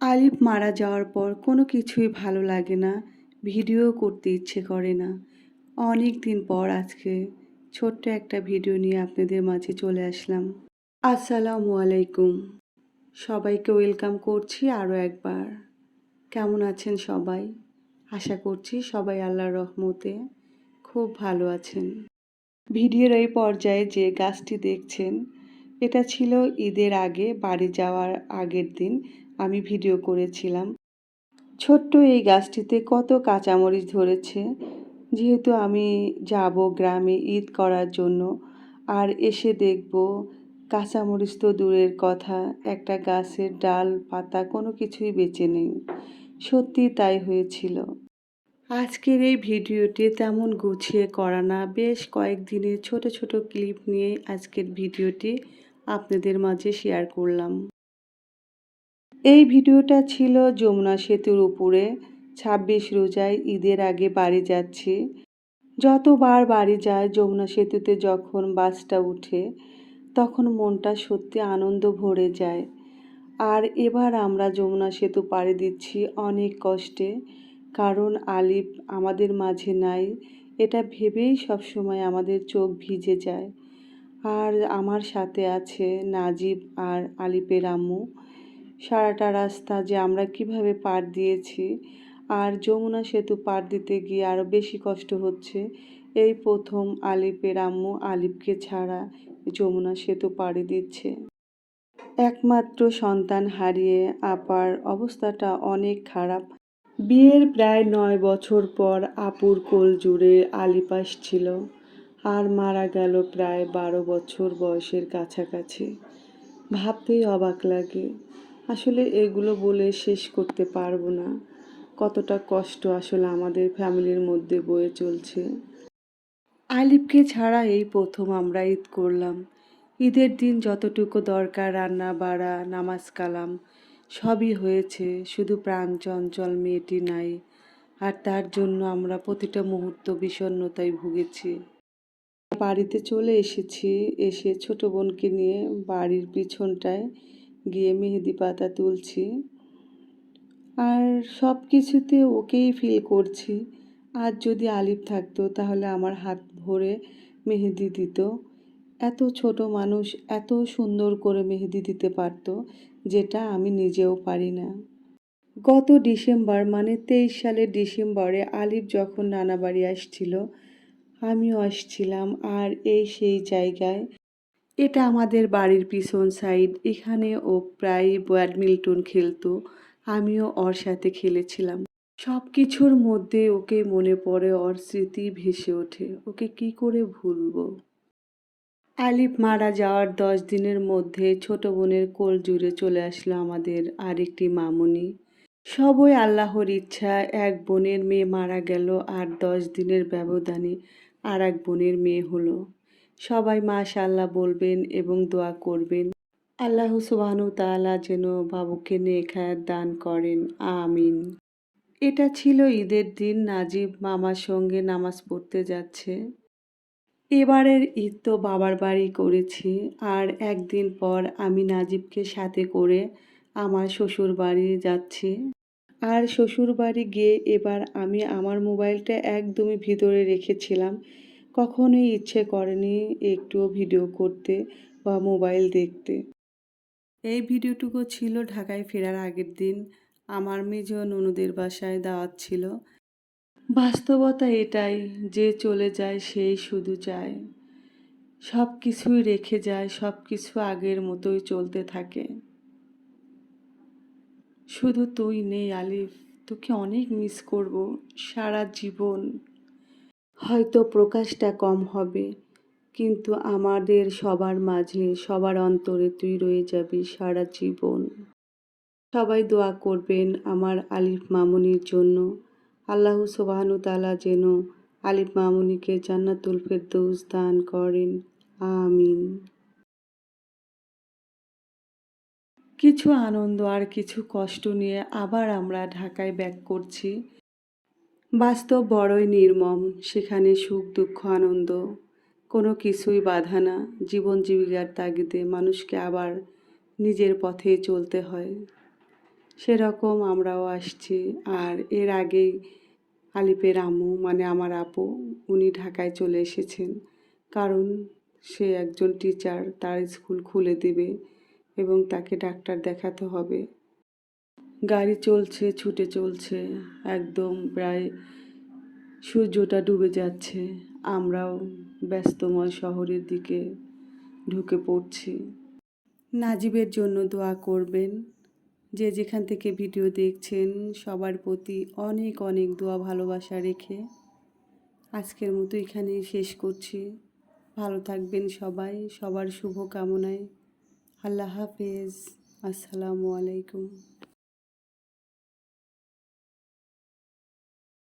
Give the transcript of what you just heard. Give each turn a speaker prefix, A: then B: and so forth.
A: আলিফ মারা যাওয়ার পর কোনো কিছুই ভালো লাগে না, ভিডিও করতে ইচ্ছে করে না। অনেক দিন পর আজকে ছোট্ট একটা ভিডিও নিয়ে আপনাদের মাঝে চলে আসলাম। আসসালামু আলাইকুম। সবাইকে ওয়েলকাম করছি আরও একবার। কেমন আছেন সবাই? আশা করছি সবাই আল্লাহর রহমতে খুব ভালো আছেন। ভিডিওর এই পর্যায়ে যে গাছটি দেখছেন, এটা ছিল ঈদের আগে বাড়ি যাওয়ার আগের দিন আমি ভিডিও করেছিলাম। ছোট্ট এই গাছটিতে কত কাঁচামরিচ ধরেছে। যেহেতু আমি যাব গ্রামে ঈদ করার জন্য, আর এসে দেখব কাঁচামরিচ তো দূরের কথা, একটা গাছের ডাল, পাতা কোনো কিছুই বেঁচে নেই। সত্যি তাই হয়েছিল। আজকের এই ভিডিওটি তেমন গুছিয়ে করা না। বেশ কয়েকদিনের ছোট ছোট ক্লিপ নিয়ে আজকের ভিডিওটি আপনাদের মাঝে শেয়ার করলাম। এই ভিডিওটা ছিল যমুনা সেতুর উপরে। ছাব্বিশ রোজায় ঈদের আগে বাড়ি যাচ্ছি। যতবার বাড়ি যায় যমুনা সেতুতে যখন বাসটা উঠে, তখন মনটা সত্যি আনন্দ ভরে যায়। আর এবার আমরা যমুনা সেতু পাড়ি দিচ্ছি অনেক কষ্টে, কারণ আলিফ আমাদের মাঝে নাই। এটা ভেবেই সবসময় আমাদের চোখ ভিজে যায়। আর আমার সাথে আছে নাজিব আর আলিপের আম্মু। সারাটা রাস্তা যে আমরা কীভাবে পার দিয়েছি আর যমুনা সেতু পার দিতে গিয়ে আরও বেশি কষ্ট হচ্ছে। এই প্রথম আলিপের আম্মু আলিপকে ছাড়া যমুনা সেতু পাড়ি দিচ্ছে। একমাত্র সন্তান হারিয়ে আপার অবস্থাটা অনেক খারাপ। বিয়ের প্রায় নয় বছর পর আপুর কোল জুড়ে আলিপাস ছিল আর মারা গেল প্রায় বারো বছর বয়সের কাছাকাছি। ভাবতেই অবাক লাগে আসলে এগুলো বলে শেষ করতে পারব না। কতটা কষ্ট আসলে আমাদের ফ্যামিলির মধ্যে বয়ে চলছে। আলিফকে ছাড়া এই প্রথম আমরা ঈদ করলাম। ঈদের দিন যতটুকু দরকার, রান্না, বাড়া, নামাজ, কালাম, সবই হয়েছে। শুধু প্রাণ চঞ্চল মেয়েটি নাই, আর তার জন্য আমরা প্রতিটা মুহূর্ত বিষণ্ণতায় ভুগেছি। বাড়িতে চলে এসেছি, এসে ছোট বোনকে নিয়ে বাড়ির পিছনটায় গিয়ে মেহেদি পাতা তুলছি। আর সব কিছুতে ওকেই ফিল করছি। আর যদি আলিফ থাকতো, তাহলে আমার হাত ভরে মেহেদি দিত। এত ছোট মানুষ এত সুন্দর করে মেহেদি দিতে পারতো, যেটা আমি নিজেও পারি না। গত ডিসেম্বর মানে তেইশ সালের ডিসেম্বরে আলিফ যখন নানা বাড়ি আসছিল, আমিও আসছিলাম। আর এই সেই জায়গায় এটা আমাদের বাড়ির পিছন সাইড এখানে ও প্রায় ব্যাডমিন্টন খেলতো। আমিও ওর সাথে খেলেছিলাম। সব কিছুর মধ্যে ওকে মনে পড়ে ওর স্মৃতি ভেসে ওঠে। ওকে কি করে ভুলবো? আলিফ মারা যাওয়ার দশ দিনের মধ্যে ছোট বোনের কোল জুড়ে চলে আসলো আমাদের আরেকটি মামুনি। সবই আল্লাহর ইচ্ছা। এক বোনের মেয়ে মারা গেল আর দশ দিনের ব্যবধানে আর এক বোনের মেয়ে হলো। সবাই মাশাল্লাহ বলবেন এবং দোয়া করবেন। আল্লাহ সুবাহানু তাআলা যেন বাবুকে নেখায়াত দান করেন, আমিন। এটা ছিল ঈদের দিন, নাজিব মামার সঙ্গে নামাজ পড়তে যাচ্ছে। এবারের ঈদ তো বাবার বাড়ি করেছি, আর একদিন পর আমি নাজিবকে সাথে করে আমার শ্বশুর বাড়ি যাচ্ছি। আর শ্বশুর বাড়ি গিয়ে এবার আমি আমার মোবাইলটা একদমই ভিতরে রেখেছিলাম। কখনোই ইচ্ছে করেনি একটুও ভিডিও করতে বা মোবাইল দেখতে। এই ভিডিওটুকু ছিল ঢাকায় ফেরার আগের দিন। আমার মেজ ননদের বাসায় দাওয়াত ছিল। বাস্তবতা এটাই যে চলে যায় সেই শুধু চায়। সব কিছুই রেখে যায় সব কিছু আগের মতোই চলতে থাকে। শুধু তুই নেই আলিফ, তোকে অনেক মিস করব সারা জীবন। হয়তো প্রকাশটা কম হবে, কিন্তু আমাদের সবার মাঝে, সবার অন্তরে তুই রয়ে যাবি সারা জীবন। সবাই দোয়া করবেন আমার আলিফ মামুনির জন্য। আল্লাহ সুবাহানু তালা যেন আলিফ মামুনিকে জান্নাতুল ফেরদৌস দান করেন। আমিন। কিছু আনন্দ আর কিছু কষ্ট নিয়ে আবার আমরা ঢাকায় ব্যাক করছি। বাস্তব বড়ই নির্মম, সেখানে সুখ, দুঃখ, আনন্দ। কোনো কিছুই বাধা না, জীবন জীবিকার তাগিদে মানুষকে আবার নিজের পথে চলতে হয়। সেরকম আমরাও আসছি, আর এর আগেই আলিপের আম্মু মানে আমার আপু, উনি ঢাকায় চলে এসেছেন। কারণ সে একজন টিচার তার স্কুল খুলে দেবে এবং তাকে ডাক্তার দেখাতে হবে। গাড়ি চলছে, ছুটে চলছে, একদম প্রায় সূর্যটা ডুবে যাচ্ছে। আমরাও ব্যস্তময় শহরের দিকে ঢুকে পড়ছি। নাজিবের জন্য দোয়া করবেন। যে যেখান থেকে ভিডিও দেখছেন, সবার প্রতি অনেক অনেক দোয়া ভালোবাসা রেখে আজকের মতো এখানেই শেষ করছি। ভালো থাকবেন সবাই, সবার শুভ কামনায় আল্লাহ হাফেজ। আসসালামু আলাইকুম।